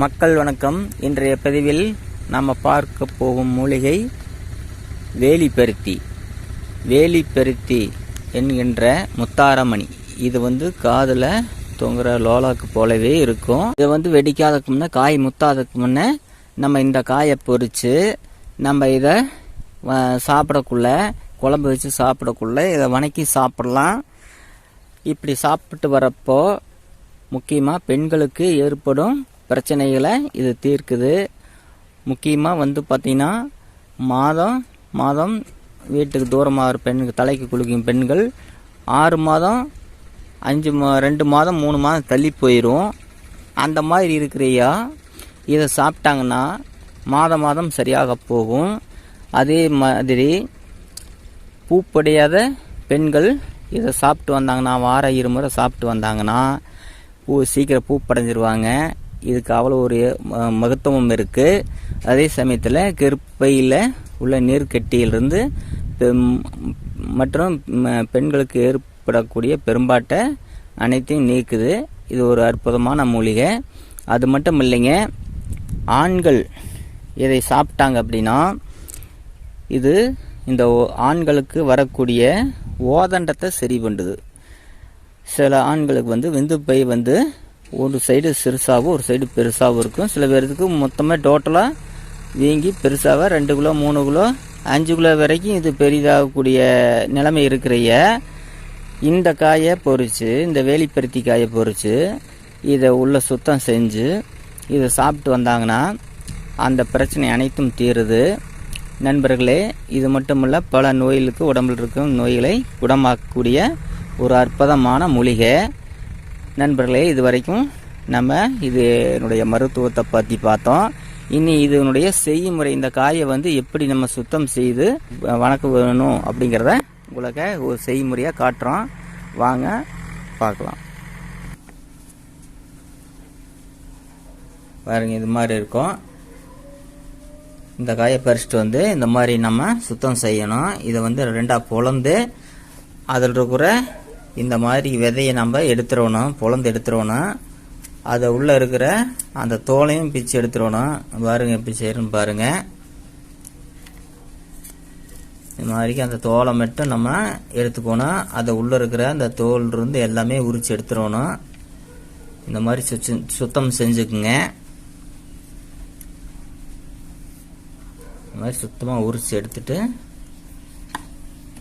மக்கள் வணக்கம். இன்றைய பதிவில் நாம் பார்க்க போகும் மூலிகை வேலிப்பருத்தி வேலிப்பருத்தி என்கின்ற முத்தாரமணி. இது வந்து காதில் தொங்குற லோலாக்கு போலவே இருக்கும். இதை வந்து வெடிக்காதக்கு முன்னே காய் முத்தாததுக்கு முன்னே நம்ம இந்த காயை பொறித்து நம்ம இதை சாப்பிடக்குள்ள குழம்பு வச்சு சாப்பிடக்குள்ள இதை வணக்கி சாப்பிடலாம். இப்படி சாப்பிட்டு வரப்போ முக்கியமாக பெண்களுக்கு ஏற்படும் பிரச்சனைகளை இது தீர்க்குது. முக்கியமாக வந்து பார்த்திங்கன்னா மாதம் மாதம் வீட்டுக்கு தூரமாக பெண்கள் தலைக்கு குளிக்கும் பெண்கள் ஆறு மாதம் அஞ்சு மா ரெண்டு மாதம் மூணு மாதம் தள்ளி போயிடும் அந்த மாதிரி இருக்கிறையா இதை சாப்பிட்டாங்கன்னா மாதம் மாதம் சரியாக போகும். அதே மாதிரி பூப்படையாத பெண்கள் இதை சாப்பிட்டு வந்தாங்கன்னா வாரம் இருமுறை சாப்பிட்டு வந்தாங்கன்னா பூ சீக்கிரம் பூப்படைஞ்சிருவாங்க. இதுக்கு அவ்வளோ ஒரு மகத்துவம் இருக்குது அதே சமயத்தில் கருப்பையில் உள்ள நீர்க்கட்டியிலிருந்து மற்றும் பெண்களுக்கு ஏற்படக்கூடிய பெரும்பாட்டை அனைத்தையும் நீக்குது. இது ஒரு அற்புதமான மூலிகை. அது மட்டும் இல்லைங்க ஆண்கள் இதை சாப்பிட்டாங்க அப்படின்னா இது இந்த ஓ- ஆண்களுக்கு வரக்கூடிய ஓதண்டத்தை சரி பண்ணுது சில ஆண்களுக்கு வந்து விந்துப்பை வந்து ஒரு சைடு சிறுசாகவும் ஒரு சைடு பெருசாகவும் இருக்கும். சில பேருக்கு மொத்தமாக டோட்டலாக வீங்கி பெருசாக ரெண்டு கிலோ மூணு கிலோ அஞ்சு கிலோ வரைக்கும் இது பெரிதாகக்கூடிய நிலைமை இருக்கிறைய. இந்த காயை பொரித்து இந்த வேலிப்பருத்தி காயை பொரித்து இதை உள்ள சுத்தம் செஞ்சு இதை சாப்பிட்டு வந்தாங்கன்னா அந்த பிரச்சனை அனைத்தும் தீருது. நண்பர்களே இது மட்டுமல்ல பல நோய்களுக்கு உடம்பில் இருக்கும் நோய்களை குணமாக்கக்கூடிய ஒரு அற்புதமான மூலிகை. நண்பர்களே இது வரைக்கும் நம்ம இதனுடைய மருத்துவத்தை பற்றி பார்த்தோம். இனி இதனுடைய செய்முறை இந்த காயை வந்து எப்படி நம்ம சுத்தம் செய்து வணக்க வேணும் அப்படிங்கிறத உங்களுக்கு ஒரு செய்முறையாக காட்டுறோம். வாங்க பார்க்கலாம். பாருங்க இது மாதிரி இருக்கும். இந்த காயை பறிச்சுட்டு வந்து இந்த மாதிரி நம்ம சுத்தம் செய்யணும். இதை வந்து ரெண்டாக பொழந்து அதில் இருக்கிற இந்த மாதிரி விதையை நம்ம எடுத்துடணும் புலந்து எடுத்துடணும் அதை உள்ளே இருக்கிற அந்த தோலையும் பிச்சு எடுத்துடணும் பாருங்க எப்படி செய்யணும்னு பாருங்க. இந்த மாதிரி அந்த தோலை மட்டும் நம்ம எடுத்துக்கணும் அதை உள்ளே இருக்கிற அந்த தோல் இருந்து எல்லாமே உரிச்சு எடுத்துடணும் இந்த மாதிரி சுச்சு- சுத்தம் செஞ்சுக்குங்க. இந்த மாதிரி சுத்தமாக உரிச்சு எடுத்துட்டு இந்த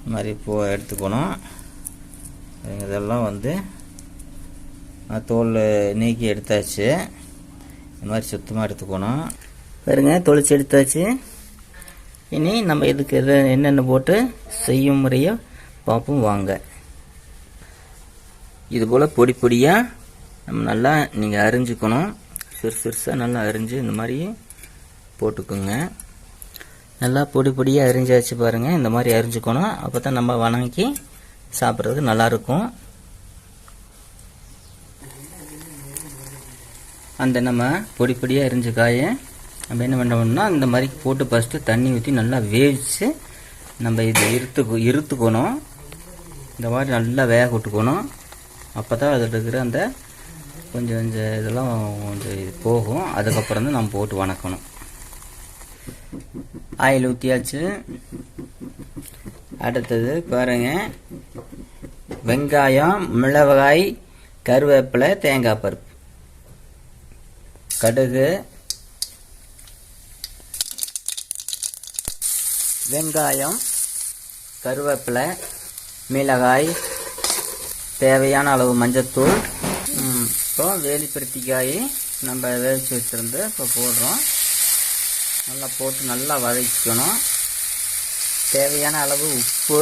மாதிரி போ எடுத்துக்கணும். இதெல்லாம் வந்து தோல் நீக்கி எடுத்தாச்சு. இந்த மாதிரி சுத்தமாக எடுத்துக்கணும். பாருங்க தொளிச்சு எடுத்தாச்சு. இனி நம்ம இதுக்கு என்னென்ன போட்டு செய்யும் முறையை பார்ப்போம் வாங்க. இது போல் பொடி பொடியாக நம்ம நல்லா நீங்கள் அரிஞ்சுக்கணும். சிறு சிறுசாக நல்லா அரிஞ்சு இந்த மாதிரி போட்டுக்கோங்க. நல்லா பொடி பொடியாக அரிஞ்சாச்சு பாருங்கள் இந்த மாதிரி அரிஞ்சுக்கணும். அப்போ தான் நம்ம வணங்கி சாப்பிட்றதுக்கு நல்லாயிருக்கும். அந்த நம்ம பொடி பொடியாக எரிஞ்ச காயை நம்ம என்ன பண்ணோம்னா இந்த மாதிரி போட்டு ஃபஸ்ட்டு தண்ணி ஊற்றி நல்லா வேவிச்சு நம்ம இதை இருத்து இருத்துக்கணும். இந்த மாதிரி நல்லா வேக விட்டுக்கணும். அப்போ தான் அதில் இருக்கிற அந்த கொஞ்சம் கொஞ்சம் இதெல்லாம் கொஞ்சம் இது போகும். அதுக்கப்புறம் தான் நம்ம போட்டு வணக்கணும். ஆயில் ஊற்றியாச்சு அடுத்தது பாருங்கள் வெங்காயம் மிளகாய் கருவேப்பிலை தேங்காய் பருப்பு. கடுகு வெங்காயம் கருவேப்பிலை மிளகாய் தேவையான அளவு மஞ்சத்தூள் இப்போ வேலிப்பருத்திக்காய் நம்ம வேவிச்சு வச்சுருந்து இப்போ போடுறோம். நல்லா போட்டு நல்லா வதக்கிக்கணும். தேவையான அளவு உப்பு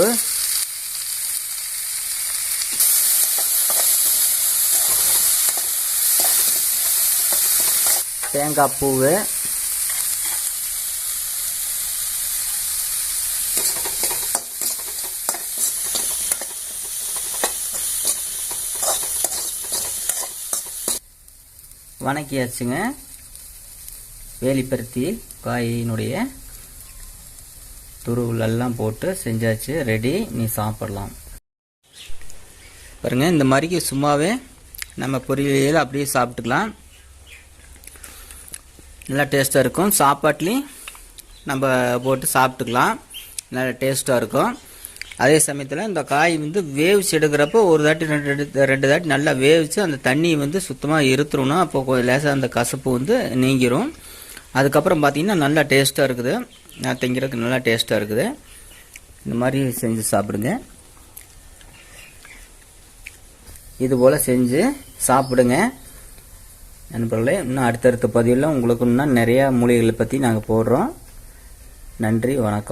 தேங்காய் பூ வணக்கியாச்சுங்க. வேலிப்பருத்தி காயினுடைய துருவலெல்லாம் போட்டு செஞ்சாச்சு. ரெடி நீ சாப்பிடலாம். பாருங்கள் இந்த மாதிரிக்கு சும்மாவே நம்ம பொரியல் அப்படியே சாப்பிட்டுக்கலாம். நல்லா டேஸ்ட்டாக இருக்கும். சாப்பாட்லேயும் நம்ம போட்டு சாப்பிட்டுக்கலாம். நல்லா டேஸ்ட்டாக இருக்கும். அதே சமயத்தில் இந்த காய் வந்து வேவிச்சு எடுக்கிறப்போ ஒரு தாட்டி ரெண்டு ரெண்டு ரெண்டு தாட்டி நல்லா வேவிச்சு அந்த தண்ணியை வந்து சுத்தமாக இருத்துரும்னா அப்போ கொஞ்சம் லேசாக அந்த கசப்பு வந்து நீங்கிரும். அதுக்கப்புறம் பார்த்தீங்கன்னா நல்லா டேஸ்ட்டாக இருக்குது. நான் திங்கிறதுக்கு நல்லா டேஸ்ட்டாக இருக்குது. இந்த மாதிரி செஞ்சு சாப்பிடுங்க. இது போல் செஞ்சு சாப்பிடுங்க. நண்பர்களே இன்னும் அடுத்தடுத்த பதிவில் உங்களுக்கு இன்னும் நிறையா மூலிகைகளை பற்றி நாங்கள் போடுறோம். நன்றி வணக்கம்.